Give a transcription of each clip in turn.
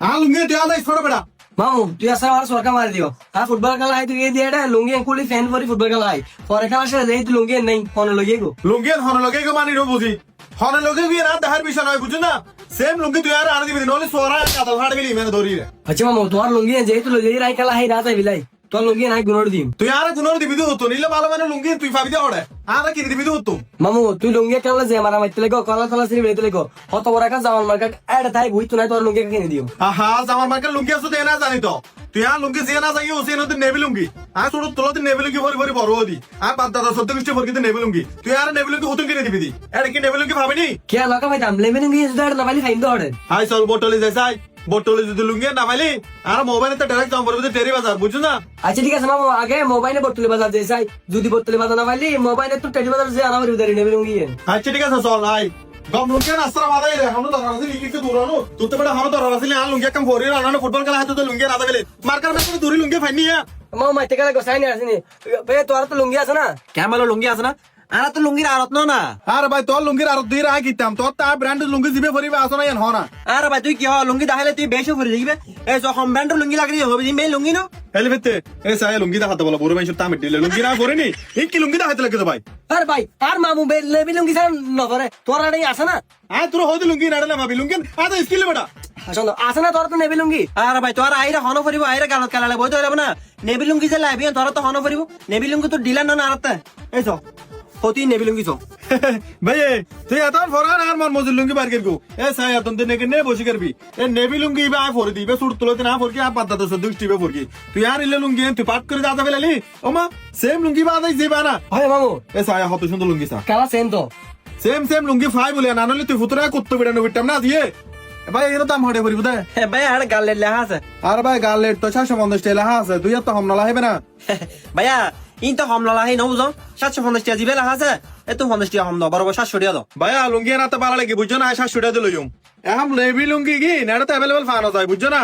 লুঙ্গি তুই আদাই ছোট বেড়া মামু তুই আসলে আমার সরকার মারি দিও। হ্যাঁ ফুটবল খেলা হয় তুই দিয়ে এটা লুঙ্গি কুলি ফ্যান করি ফুটবল খেলা হয়। পরে খেলা সে এই লুঙ্গি নেই হনে লগে গো। লুঙ্গি হনে লগে গো মানি বুঝি হনে লগে গিয়ে না দেখার বিষয় নয় বুঝু না? সেম লুঙ্গি তুই আর আনে দিবি নলে সোরা কাদা ফাড় গেলি মেনে ধরি রে আচ্ছা মামু তোমার লুঙ্গি যেহেতু লগে রাই খেলা হয় রাত বিলাই তোর লুঙ্গি নাই গুণর দিম। তুই আর গুণর দিবি তো নিলে ভালো মানে লুঙ্গি তুই পাবি দে ওড়ে আর কিনে দিবি তো মামু তুই লুঙ্গি খেলা যে মারা মাইতে লেগো কলা তলা সিরি বেতে লেগো। হত বড় একটা জামান মার্কা এটা তাই বুঝতো নাই তোর লুঙ্গি কিনে দিও। আহা জামার মার্কেট লুঙ্গি আছে দে না জানি তো। তুই আর লুঙ্গি যে না যাই ওসে নতুন নেবি লুঙ্গি। আর ছোট তোলতে নেবি লুঙ্গি ভরি ভরি বড় দি আর বাদ দাদা সত্য কৃষ্টি ভরি কিন্তু নেবি লুঙ্গি। তুই আর নেবি লুঙ্গি হতুন কিনে দিবি দি। এটা কি নেবি লুঙ্গি ভাবিনি? কে লকা ভাই দাম লেমে লুঙ্গি যদি এটা না পাইলি ফাইন তো হাই চল বটলে যাই। বটলে যদি লুঙ্গি না পাইলি আর মোবাইলে তো ডাইরেক্ট জম করবি টেরি বাজার বুঝছ না? আচ্ছা ঠিক আছে মামু আগে মোবাইলে বর্তলি বাজার যে চাই যদি বর্তলি বাজার না পাইলি মোবাইলে তো টেলি বাজার যে আনাম উদারি নেবে লুঙ্গি আচ্ছা ঠিক আছে চল আই গম লুঙ্গি নাস্তা বাদাই রে হামনো দরার আছে লিখি তো দূরানো তুই তো বড় হামনো দরার আছে আর লুঙ্গি কাম ভরি রানানো ফুটবল খেলা হাতে তো লুঙ্গি না দাবেলে মার্কার মে দূরি লুঙ্গি ফাইনি মামু মাইতে গেলে গোসাই নি আসেনি। ভাই তোর তো লুঙ্গি আছে না? ক্যামেলো লুঙ্গি আছে না? আর তো লুঙ্গির আরত ন না? আরে ভাই তোর লুঙ্গির আর দুই রায় কিতাম তোর তা ব্র্যান্ড লুঙ্গি জিবে ভরিবে আসো না এন হনা। আরে ভাই তুই কি হয়? লুঙ্গি দেখালে তুই বেশি করে দেখবে এই যখন ব্যান্ডের লুঙ্গি লাগলি হবে জিমে লুঙ্গি ন? হেলে ভিত্তে এ সাই লুঙ্গি দেখাতে বলো বুড়ো মানুষের তামিট দিলে লুঙ্গি না ভরিনি। এই কি লুঙ্গি দেখাতে লাগে তো ভাই? আরে ভাই আর মামু বে লেবি লুঙ্গি সার নকরে তোর আড়াই আছে না? আয় তোর হয়তো লুঙ্গি নাড়লে ভাবি। লুঙ্গি আদা স্কিল বেটা। আসলে আছে না তোর তো নেবি লুঙ্গি? আরে ভাই তোর আইরা হন ফরিব আইরা গালত কালালে বই তো না। নেবি লুঙ্গি যে লাইবি তোর তো হন ফরিব নেবি লুঙ্গি তো ডিলার না আরতে এই হতি নেবি লুঙ্গি তো ভাই তুই এত ফরান আর মন মজুর লুঙ্গি বার করব? এ সাই এত দিন নাকি নে বসে করবি? এ নেবি লুঙ্গি বা আয় ফরি দিবে সুর তুলতে না ফরকি আর পাতা তো সদ্য টিবে ফরকি। তুই আর ইলে লুঙ্গি তুই পাট করে দাদা ফেলালি ও মা সেম লুঙ্গি বা আদাই যে বানা হয় মামু এ সাই হত সুন্দর লুঙ্গি সা কালা সেন তো। সেম সেম লুঙ্গি ফাই বলে না নলে তুই ফুতরা কুত্তো বিড়ানো বিটাম না দিয়ে? ভাই এর দাম হড়ে পড়িব দে। ভাই আর গালে লেখা আছে। আর ভাই গাল লেট তো সাতশো পঞ্চাশ টাকা লেখা আছে তুই এত হম নলা হেবে না। ভাইয়া ইন তো হম ললা হেই নবুঝ সাতশো পঞ্চাশ টিয়া জিবে লাহা আছে এত পঞ্চাশ টিয়া হম দাও বরাবর সাতশো টিয়া দাও। ভাইয়া লুঙ্গি না তো ভালো লাগে বুঝছ না? সাতশো টাকা দিল এখন লেবি লুঙ্গি কি? নেড়ে তো অ্যাভেলেবল ফানো যায় বুঝছ না?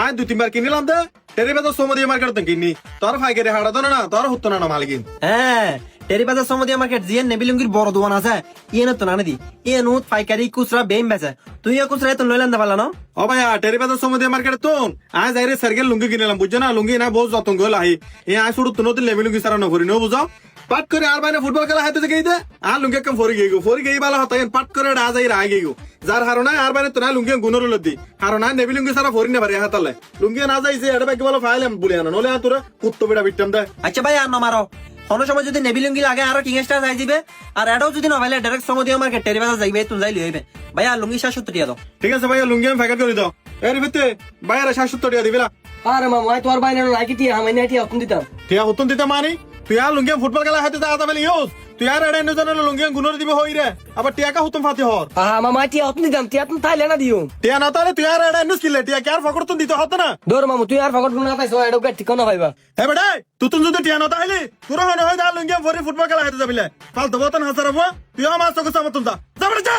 আয় দু তিনবার কিনিলাম তো টেরি বেতো সোমদি মার্কেট তো কিনি। তোর ফাইকারি হাড়া তো না তোর হতো না মালিকিন হ্যাঁ টেরি বাজার সমদি মার্কেট জিয়ে নেবি লুঙ্গির বড় দোকান আছে। ইয়ে তো না দি ইয়ে নুত পাইকারি খুচরা বেম বেচে। তুই খুচরা তো লইলাম দে না ও ভাইয়া টেরি বেতো সোমদি মার্কেট তো। আজ যাই রে সার্কেল লুঙ্গি কিনিলাম বুঝছ না? লুঙ্গি না বহুত যতন গল আহি। এ আয় শুরু তো নতুন লেভি লুঙ্গি সারা নকরি নো বুঝাও পাট করে আর বাইরে ফুটবল খেলা হাতে গই দে আর লুঙ্গি কম ফরি গই গো ফরি গই বালা হতাই পাট করে ডা যাই রাই গই গো যার হারনা আর বাইরে তো না লুঙ্গি গুনর লদি হারনা নেবি লুঙ্গি সারা ফরি না পারে হাতালে লুঙ্গি না যাইছে এটা বাকি বলো ফাইলাম বলে আনো নলে তোরা কুত্তো বিড়া বিটতাম দে। আচ্ছা ভাই আর নমারো কোনো সময় যদি নেবি লুঙ্গি লাগে আরও কিং স্টার যাই দিবে। আর এটাও যদি না পাইলে ডাইরেক্ট সমদি মার্কেট টেরি বাজার যাইবে তুমি যাই লইবে ভাই আর লুঙ্গি সাতশো দিয়া দাও। ঠিক আছে ভাইয়া লুঙ্গি আমি ফ্যাকাট করে দাও। এর ভিতরে ভাইয়ারা দিয়া টাকা দিবিলা আরে মা আই তোর বাইরে নাকি দিয়া আমি নাই টি অপন দিতাম। তুই হুকুম হতন মানে? মানি তুই আর লুঙ্গি ফুটবল খেলা হাতে দাও তাহলে ইউজ তুই আর এড়ে নজন লুঙ্গি গুনর দিবে হই রে আবার টিয়াকা হতন ফাতে হর আহা মামা টিয়া অতনি দাম টিয়া তুমি তাইলে না দিও টিয়া না তাহলে তুই আর এড়ে নুস কিলে টিয়া কে আর ফকর তুমি দিতে হতো না দৌড় মামু তুই আর ফকট গুনা পাইছো এটা ঠিকানা পাইবা হে বেটা তুই তুমি যদি টিয়া না তাহলে তোর হয় না হয় দা লুঙ্গি ফরি ফুটবল খেলা হাতে যাবিলে ফালতু বতন হাসার হব তুই আমার চোখ সামতুন দা যা বেটা যা